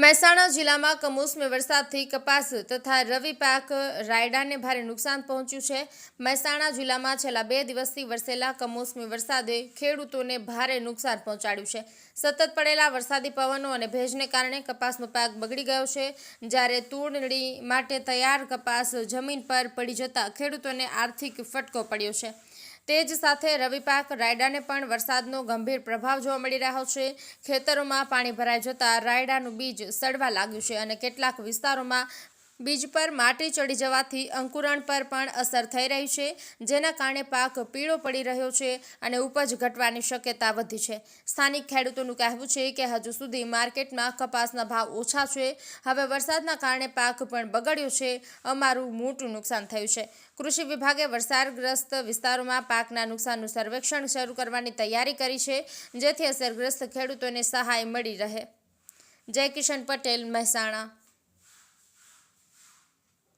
મહેસાણા જિલ્લામાં કમોસમી વરસાદથી કપાસ તથા રવિ પાક રાયડાને ભારે નુકસાન પહોંચ્યું છે. મહેસાણા જિલ્લામાં છેલ્લા બે દિવસથી વરસેલા કમોસમી વરસાદે ખેડૂતોને ભારે નુકસાન પહોંચાડ્યું છે. સતત પડેલા વરસાદી પવનો અને ભેજને કારણે કપાસનો પાક બગડી ગયો છે. જ્યારે તૂરણી માટે તૈયાર કપાસ જમીન પર પડી જતા ખેડૂતોને આર્થિક ફટકો પડ્યો છે. તે જ સાથે રવિ પાક રાયડાને પણ વરસાદનો ગંભીર પ્રભાવ જોવા મળી રહ્યો છે. ખેતરોમાં પાણી ભરાઈ જતાં રાયડાનું બીજ સડવા લાગ્યું છે અને કેટલાક વિસ્તારોમાં બીજ પર માટી ચડી જવાથી અંકુરણ પર પણ અસર થઈ રહી છે, જેના કારણે પાક પીળો પડી રહ્યો છે અને ઉપજ ઘટવાની શક્યતા વધી છે. સ્થાનિક ખેડૂતોનું કહેવું છે કે હજુ સુધી માર્કેટમાં કપાસના ભાવ ઓછા છે. હવે વરસાદના કારણે પાક પણ બગડ્યો છે. અમારું મોટું નુકસાન થયું છે. કૃષિ વિભાગે વરસાદગ્રસ્ત વિસ્તારોમાં પાકના નુકસાનનું સર્વેક્ષણ શરૂ કરવાની તૈયારી કરી છે, જેથી અસરગ્રસ્ત ખેડૂતોને સહાય મળી રહે. જય કિશન પટેલ, મહેસાણા.